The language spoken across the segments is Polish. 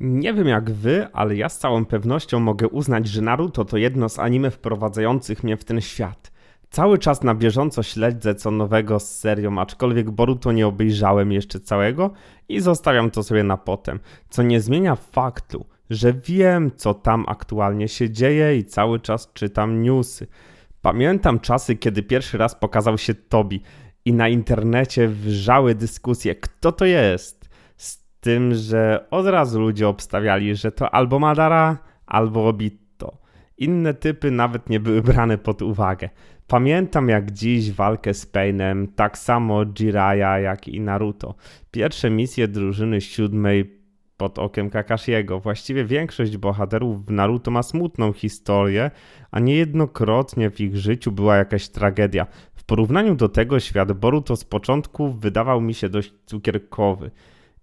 Nie wiem jak wy, ale ja z całą pewnością mogę uznać, że Naruto to jedno z anime wprowadzających mnie w ten świat. Cały czas na bieżąco śledzę co nowego z serią, aczkolwiek Boruto nie obejrzałem jeszcze całego i zostawiam to sobie na potem, co nie zmienia faktu, że wiem co tam aktualnie się dzieje i cały czas czytam newsy. Pamiętam czasy, kiedy pierwszy raz pokazał się Tobi i na internecie wrzały dyskusje, kto to jest. Tym, że od razu ludzie obstawiali, że to albo Madara, albo Obito. Inne typy nawet nie były brane pod uwagę. Pamiętam jak dziś walkę z Painem, tak samo Jiraya jak i Naruto. Pierwsze misje drużyny siódmej pod okiem Kakashiego. Właściwie większość bohaterów w Naruto ma smutną historię, a niejednokrotnie w ich życiu była jakaś tragedia. W porównaniu do tego świat Boruto z początku wydawał mi się dość cukierkowy.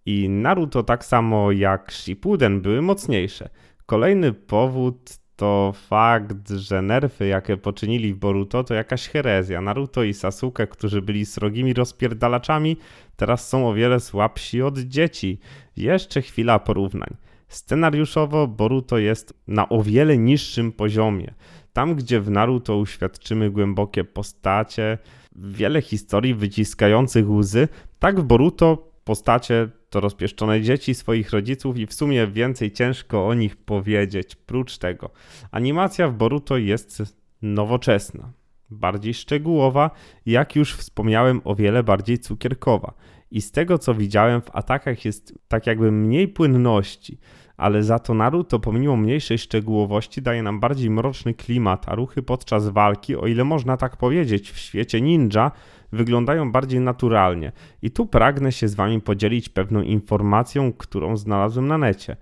I Naruto tak samo jak Shippuden były mocniejsze. Kolejny powód to fakt, że nerfy, jakie poczynili w Boruto, to jakaś herezja. Naruto i Sasuke, którzy byli srogimi rozpierdalaczami, teraz są o wiele słabsi od dzieci. Jeszcze chwila porównań. Scenariuszowo Boruto jest na o wiele niższym poziomie. Tam, gdzie w Naruto uświadczymy głębokie postacie, wiele historii wyciskających łzy, tak w Boruto postacie to rozpieszczone dzieci swoich rodziców i w sumie więcej ciężko o nich powiedzieć. Prócz tego, animacja w Boruto jest nowoczesna, bardziej szczegółowa, jak już wspomniałem, o wiele bardziej cukierkowa. I z tego co widziałem w atakach jest tak jakby mniej płynności, ale za to Naruto pomimo mniejszej szczegółowości daje nam bardziej mroczny klimat, a ruchy podczas walki, o ile można tak powiedzieć, w świecie ninja wyglądają bardziej naturalnie. I tu pragnę się z Wami podzielić pewną informacją, którą znalazłem na necie.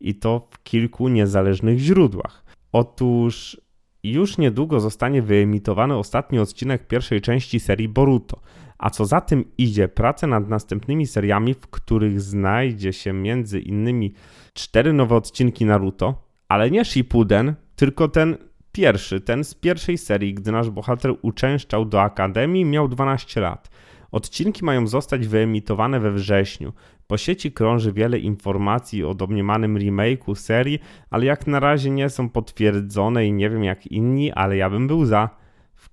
I to w kilku niezależnych źródłach. Otóż już niedługo zostanie wyemitowany ostatni odcinek pierwszej części serii Boruto. A co za tym idzie, prace nad następnymi seriami, w których znajdzie się między innymi cztery nowe odcinki Naruto, ale nie Shippuden, tylko ten pierwszy, ten z pierwszej serii, gdy nasz bohater uczęszczał do akademii, miał 12 lat. Odcinki mają zostać wyemitowane we wrześniu. Po sieci krąży wiele informacji o domniemanym remake'u serii, ale jak na razie nie są potwierdzone i nie wiem jak inni, ale ja bym był za.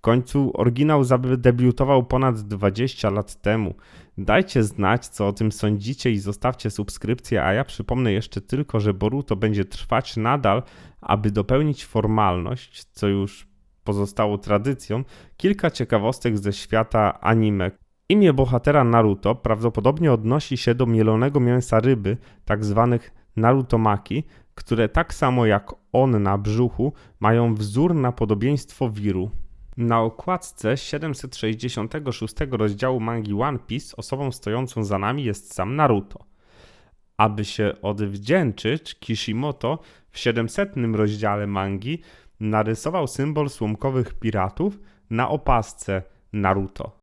Końcu oryginał zadebiutował ponad 20 lat temu. Dajcie znać, co o tym sądzicie i zostawcie subskrypcję, a ja przypomnę jeszcze tylko, że Boruto będzie trwać nadal, aby dopełnić formalność, co już pozostało tradycją, kilka ciekawostek ze świata anime. Imię bohatera Naruto prawdopodobnie odnosi się do mielonego mięsa ryby, tak zwanych Narutomaki, które tak samo jak on na brzuchu mają wzór na podobieństwo wiru. Na okładce 766 rozdziału mangi One Piece osobą stojącą za nami jest sam Naruto. Aby się odwdzięczyć, Kishimoto w 700 rozdziale mangi narysował symbol słomkowych piratów na opasce Naruto.